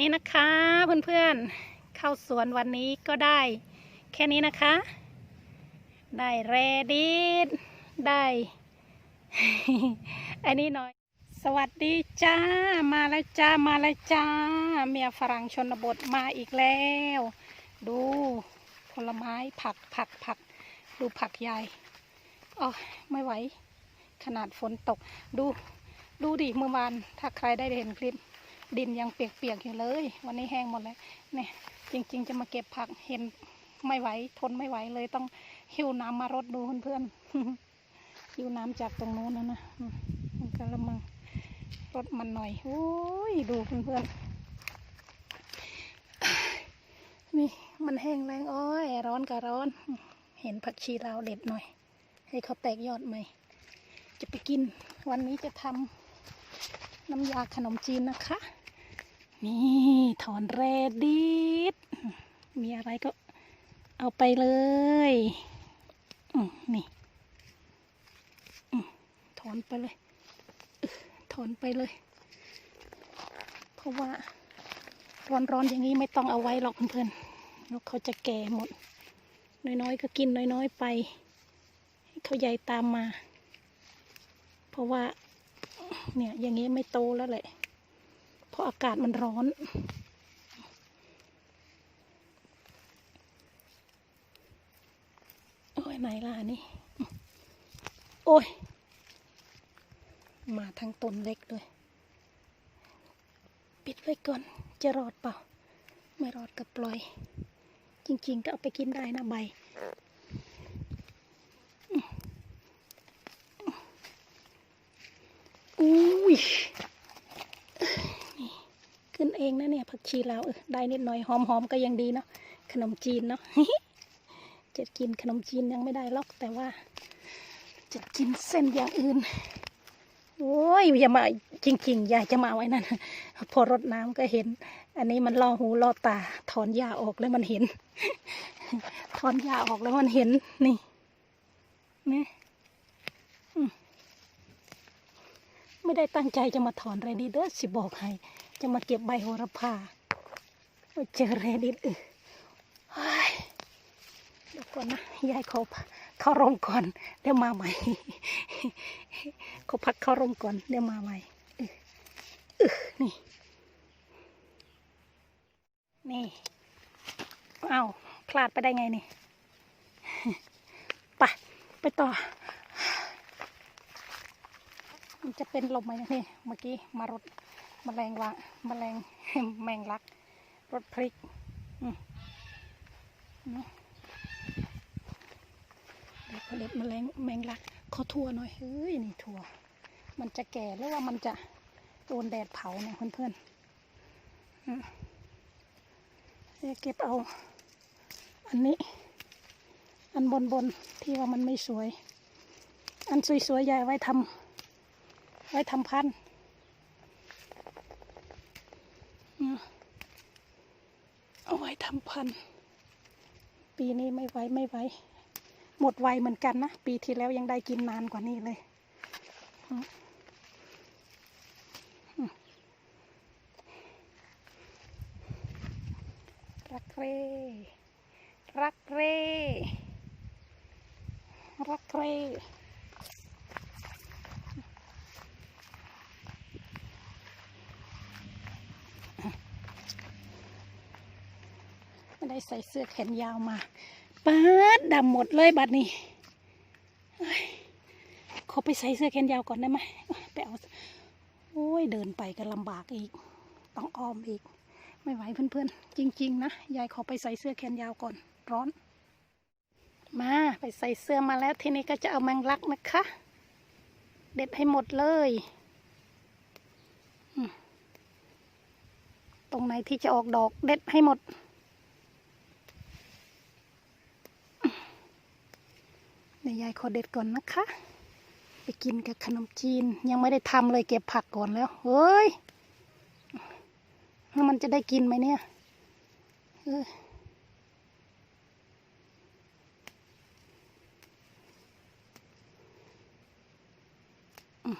นี่นะคะเพื่อนๆเข้าสวนวันนี้ก็ได้ แค่นี้นะคะ ได้แรดิสได้ อันนี้หน่อย สวัสดีจ้า มาแล้วจ้า มาแล้วจ้า เมียฝรั่งชนบทมาอีกแล้ว ดูผลไม้ผักผักผัก ดูผักใหญ่อ๋อไม่ไหว ขนาดฝนตก ดู ดูดิเมื่อวาน ถ้าใครได้เห็นคลิป ดินยังเปียกๆอยู่เลย วันนี้แห้งหมดแล้วเนี่ยจริง ๆ จะมาเก็บผักเห็นไม่ไหวทนไม่ไหวเลยต้องหิวน้ำมารดดูเพื่อนๆหิวน้ำจากตรงนู้นนะนะมมันกระมังรดมันหน่อยโอ้ยดูเพื่อนๆนี่มันแห้งแรงอ้อยร้อนกับร้อน เห็นผักชีลาวเด็ดหน่อย ให้เขาแตกยอดใหม่ จะไปกิน วันนี้จะทำน้ำยาขนมจีนนะคะ นี่ถอนแรดิสมีอะไรก็เอาไปเลยนี่ถอนไปเลยถอนไปเลย เพราะว่าร้อนๆอย่างนี้ไม่ต้องเอาไว้หรอกเพื่อนๆแล้วเขาจะแก่หมด น้อยๆ ก็กินน้อยๆไปให้เขาใหญ่ตามมา เพราะว่า เนี่ยอย่างนี้ไม่โตแล้วแหละ ราะอากาศมันร้อน โอ้ยไหนล่ะนี่ โอ้ย มาทั้งต้นเล็กด้วย ปิดไว้ก่อน จะรอดเปล่า ไม่รอดก็ปล่อย จริง ๆ ก็เอาไปกินได้นะใบอุ้ย นเองนะเนี่ยผักชีลาวได้นิดหน่อยหอมๆก็ยังดีเนาะขนมจีนเนาะจะกินขนมจีนยังไม่ได้ล็อกแต่ว่าจะกินเส้นอย่างอื่นโอ้ยอย่ามาจริงๆอย่าจะมาไว้นั่นพอรดน้ำก็เห็น อันนี้มันล่อหูล่อตา ถอนหญ้าออกแล้วมันเห็น ถอนหญ้าออกแล้วมันเห็นนี่นี่ไม่ได้ตั้งใจจะมาถอนเรดิตเด้อสิบอกให้ จะมาเก็บใบโหระพาเจอเรดิตเออเฮ้ยเดี๋ยวก่อนนะยายเขาเข้าร่มก่อนเดี๋ยวมาใหม่เขาพักเข้าร่มก่อนเดี๋ยวมาใหม่เออนี่ นี่อ้าวพลาดไปได้ไงนี่ไปไปต่อ มันจะเป็นลมไหมนะนี่เมื่อกี้มารถ มแมลงวะมแมลงแมงลักรถพริกเนะเดี๋ยวผลิตแมลงแมงลักขอทั่วหน่อยเฮ้ยนี่ทั่ว มันจะแก่หรือว่ามันจะโดนแดดเผาเนี่ยเพื่อนๆอืมเดี๋ยวเก็บเอา อันนี้ อันบนบนที่ว่ามันไม่สวย อันสวยๆใหญ่ไว้ทำไว้ทำพันธุ์อืม เอาไว้ทำพัน ปีนี้ไม่ไหวไม่ไหว หมดไวเหมือนกันนะ ปีที่แล้วยังได้กินนานกว่านี้เลยรักเร่ รักเร่ รักเร่ ได้ใส่เสื้อแขนยาวมาปาดดำหมดเลยบัดนี้เขอไปใส่เสื้อแขนยาวก่อนได้ไหมไปเอาโอ้ยเดินไปก็ลำบากอีก ต้องอ้อมอีก ไม่ไหวเพื่อนๆ จริง ๆ นะยายขอไปใส่เสื้อแขนยาวก่อน ร้อน มาไปใส่เสื้อมาแล้วทีนี้ก็จะเอาแมงลักนะคะ เด็ดให้หมดเลยตรงไหนที่จะออกดอกเด็ดให้หมด ดี๋ยวยายขอเด็ดก่อนนะคะ ไปกินกับขนมจีนยังไม่ได้ทำเลยเก็บผักก่อนแล้วเฮ้ยแล้วมันจะได้กินไหมเนี่ยเอออืม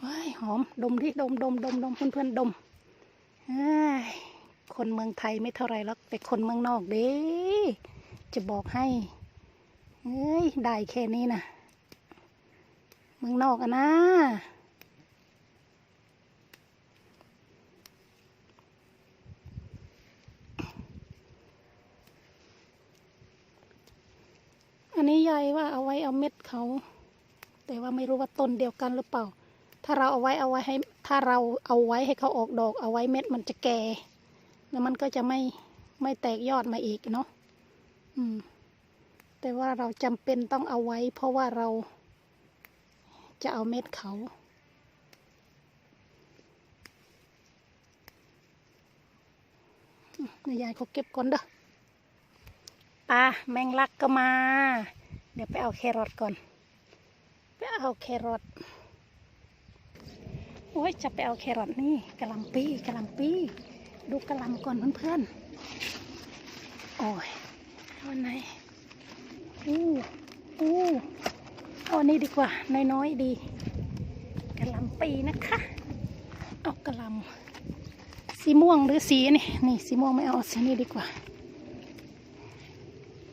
เฮ้ยหอม ดมที่ดมดมดมดมเพื่อนๆดมเฮ้ยคนเมืองไทยไม่เท่าไรหรอกแต่คนเมืองนอกเด้จะบอกให้ เอ้ย ได้แค่นี้นะเมืองนอกอะนะ อันนี้ยายว่าเอาไว้เอาเม็ดเขา แต่ว่าไม่รู้ว่าต้นเดียวกันหรือเปล่า ถ้าเราเอาไว้เอาไว้ให้ ถ้าเราเอาไว้ให้เขาออกดอก เอาไว้เม็ดมันจะแก่ แล้วมันก็จะไม่ไม่แตกยอดมาอีกเนาะ อืม แต่ว่าเราจำเป็นต้องเอาไว้ เพราะว่าเราจะเอาเม็ดเขา ยายเขาเก็บก่อนเด้อปลาแมงลักก็มา เดี๋ยวไปเอาแครอทก่อน ไปเอาแครอท โอ้ย จะไปเอาแครอทนี่กะหล่ำปีกะหล่ำปีดูกะหล่ำก่อนเพื่อนๆ โอ้ยเอาอันไหน อู้อู้เอาอันนี้ดีกว่า น้อยๆดีกระลำปีนะคะ เอากระลำสีม่วงหรือสีนี่นี่สีม่วงไม่เอาเอาสีนี้ดีกว่า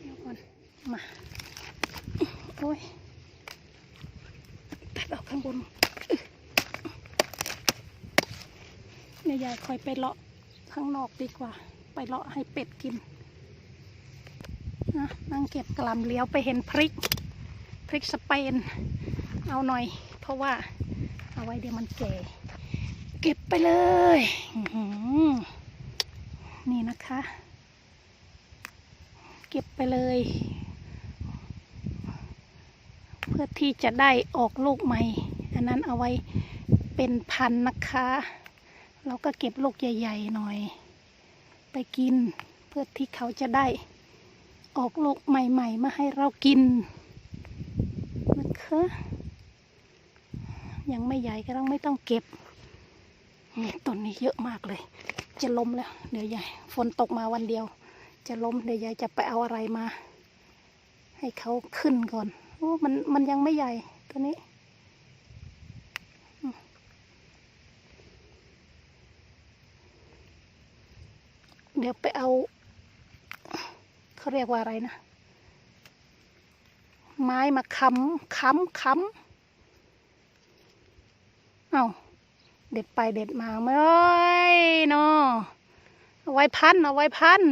เดี๋ยวก่อนมาโอ้ยตัดออกข้างบนเนี่ยยายคอยไปเลาะข้างนอกดีกว่า ไปเลาะให้เป็ดกิน นะนั่งเก็บกล่ำเลี้ยวไปเห็นพริก พริกสเปน เอาหน่อย เพราะว่าเอาไว้เดี๋ยวมันแก่ เก็บไปเลย นี่นะคะ เก็บไปเลย เพื่อที่จะได้ออกลูกใหม่ อันนั้นเอาไว้เป็นพันนะคะ เราก็เก็บลูกใหญ่ ๆ หน่อย ไปกินเพื่อที่เขาจะได้ ออกลูกใหม่ๆ มาให้เรากินนะคะยังไม่ใหญ่ก็ต้องไม่ต้องเก็บนี่ต้นนี้เยอะมากเลย จะล้มแล้ว เดี๋ยวยายฝนตกมาวันเดียว จะล้มเดี๋ยวยายจะไปเอาอะไรมา ให้เขาขึ้นก่อนโอ้มันมันยังไม่ใหญ่ตัวนี้เดี๋ยวไปเอา เขาเรียกว่าอะไรนะ ไม้มาค้ำค้ำค้ำเอาเด็ดไปเด็ดมาไม่อยเนาะเอาไว้พันเอาไว้พัน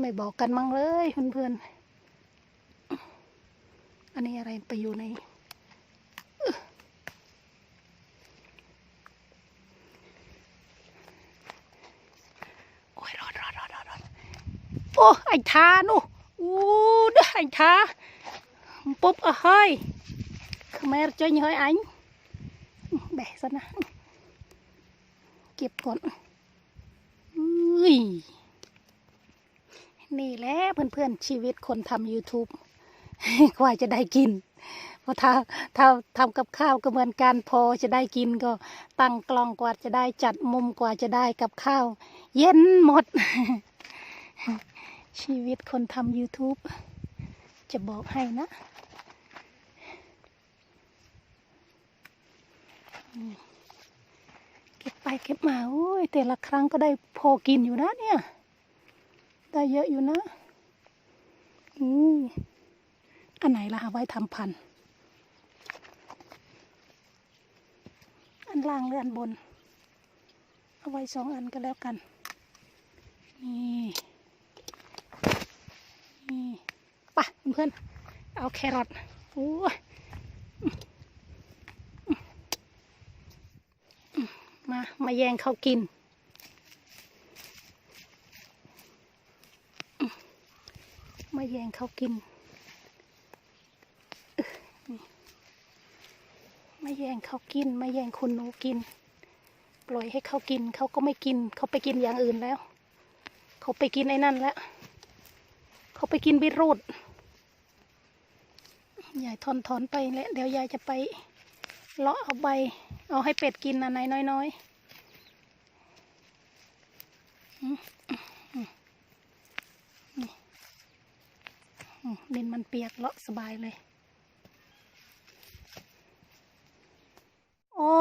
ไม่บอกกันมั้งเลยเพื่อนๆอันนี้อะไรไปอยู่ใน โอ้ยรอดรอดรอดรอดรอดโอ้ไอ้ทานูอู้ด้อไอ้ทาปุ๊บเอาเฮ้ยขมร chơi hơi anh để sân นะเก็บก่อนอุ้ยนี่แหละเพื่อนๆชีวิตคนทำ YouTube กว่าจะได้กินพราะถ้าถ้าทำกับข้าวก็เหมือนกันพอจะได้กินก็ตั้งกล้องกว่าจะได้จัดมุมกว่าจะได้กับข้าว เย็นหมด ชีวิตคนทำ YouTube จะบอกให้นะ เก็บไปเก็บมาโอ้ยแต่ละครั้งก็ได้พอกินอยู่นะเนี่ย ได้เยอะอยู่นะอืมอันไหนล่ะไว้ทำพัน อันล่างหรืออันบน เอาไว้สองอันก็แล้วกัน นี่ไปะเพื่อน เอาแครอทโอ้มา มาแย่งเขากิน มาแย่งเขากิน มาแย่งเขากิน มาแย่งคุณหนูกิน ปล่อยให้เขากิน เขาก็ไม่กิน เขาไปกินอย่างอื่นแล้ว เขาไปกินไอ้นั่นแล้ว เขาไปกินบิรูด ยายทอนถอนไปแล้วเดี๋ยวยายจะไปเลาะเอาใบ เอาให้เป็ดกินอันไหนน้อยๆอืมอืมอืมอืมดินมันเปียกเลาะสบายเลย โอ้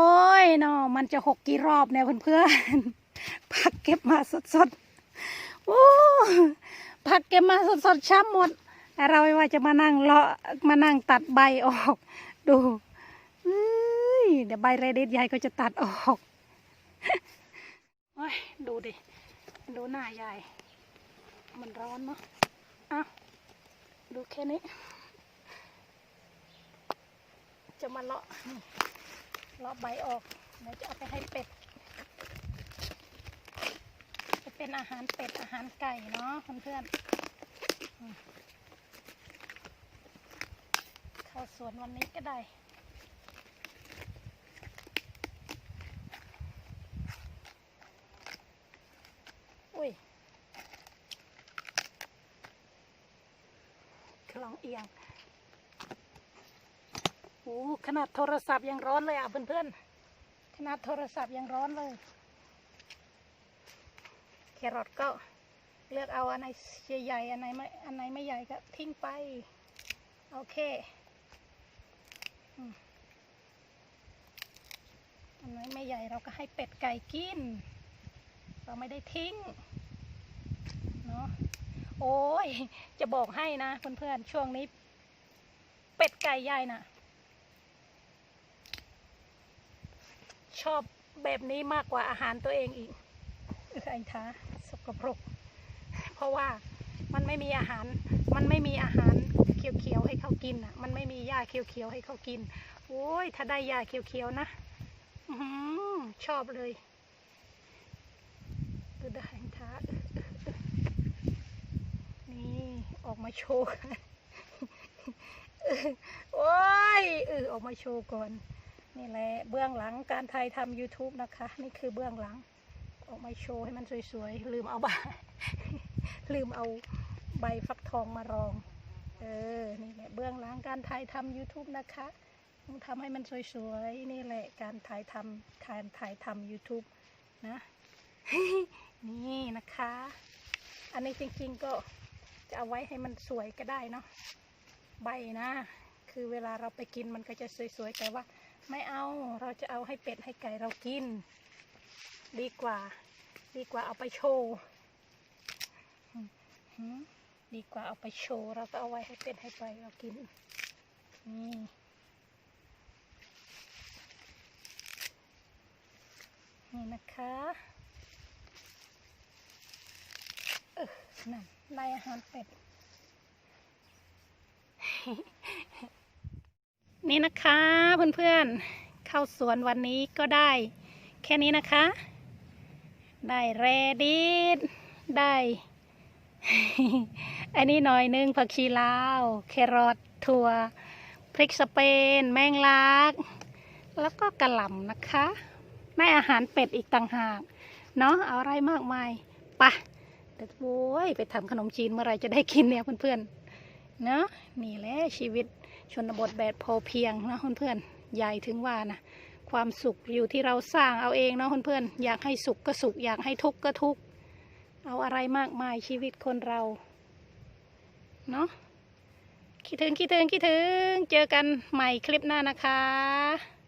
ยเนาะมันจะหกกี่รอบเนี่ยเพื่อนๆพักเก็บมาสดๆโอ้ผักเก็บมาสดๆช้ำหมด เราไม่ว่าจะมานั่งเลาะมานั่งตัดใบออก ดูเดี๋ยวใบเรดิตยายก็จะตัดออกโอ้ยดูดิ ดูหน้ายาย มันร้อนเนาะเอ้าดูแค่นี้ จะมาเลาะเลาะใบออกเดี๋ยวจะเอาไปให้เป็ดจะเป็นอาหารเป็ดอาหารไก่เนาะเพื่อนๆ เข้าสวนวันนี้ก็ได้อุ้ยคลองเอียงโอ้ขนาดโทรศัพท์ยังร้อนเลยอะเพื่อนๆ ขนาดโทรศัพท์ยังร้อนเลย แครอทก็เลือกเอาอันไหนใหญ่ๆอันไหนไม่อันไหนไม่ใหญ่ก็ทิ้งไป โอเค มันไหนไม่ใหญ่เราก็ให้เป็ดไก่กิน เราไม่ได้ทิ้ง เนาะโอ้ย จะบอกให้นะเพื่อนๆ ช่วงนี้ เป็ดไก่ใหญ่น่ะ ชอบแบบนี้มากกว่าอาหารตัวเองอีกอไอ้ท้าสกปรก เพราะว่ามันไม่มีอาหาร มันไม่มีอาหาร ขียวๆให้เขากินอะ มันไม่มีหญ้าเขียวๆให้เขากิน โอ้ย ถ้าได้หญ้าเขียวๆนะอือชอบเลยดูได้ไอ้ท้านี่ออกมาโชว์เออโอ้ยเออออกมาโชว์ก่อน นี่แหละเบื้องหลังการถ่ายทำ YouTube นะคะ นี่คือเบื้องหลัง ออกมาโชว์ให้มันสวยๆ ลืมเอาใบลืมเอาใบฟักทองมารอง เออ นี่แหละเบื้องหลังการถ่ายทำ YouTube นะคะต้องทำให้มันสวยๆ นี่แหละการถ่ายทำการถ่ายทำ YouTube นะ นี่นะคะ อันนี้จริงๆก็จะเอาไว้ให้มันสวยก็ได้เนาะ ใบนะ คือเวลาเราไปกินมันก็จะสวยๆ แต่ว่าไม่เอา เราจะเอาให้เป็ดให้ไก่เรากิน ดีกว่า ดีกว่าเอาไปโชว์ ดีกว่าเอาไปโชว์เราก็เอาไว้ให้เป็ดให้ไก่เรากินนี่นี่นะคะเออนั่นลายอาหารเป็ด นี่นะคะเพื่อนๆเข้าสวนวันนี้ก็ได้ แค่นี้นะคะ ได้แรดิสได้ อันนี้หน่อยหนึงผักชีลาว แครอทถั่วพริกสเปน แมงลัก แล้วก็กระหล่ำนะคะได้อาหารเป็ดอีกต่างหาก เนาะเอาอะไรมากมายปะเดี๋ยวโว้ยไปทำขนมจีนเมื่อไรจะได้กินเนี่ยเพื่อนๆ เนาะนี่แหละชีวิตชนบทแบบพอเพียงนะเพื่อนๆใหญ่ถึงว่านะความสุขอยู่ที่เราสร้างเอาเองเนาะเพื่อนๆอยากให้สุขก็สุขอยากให้ทุกข์ก็ทุกข์ เอาอะไรมากมายชีวิตคนเรา เนาะคิดถึงคิดถึงคิดถึง เจอกันใหม่คลิปหน้านะคะ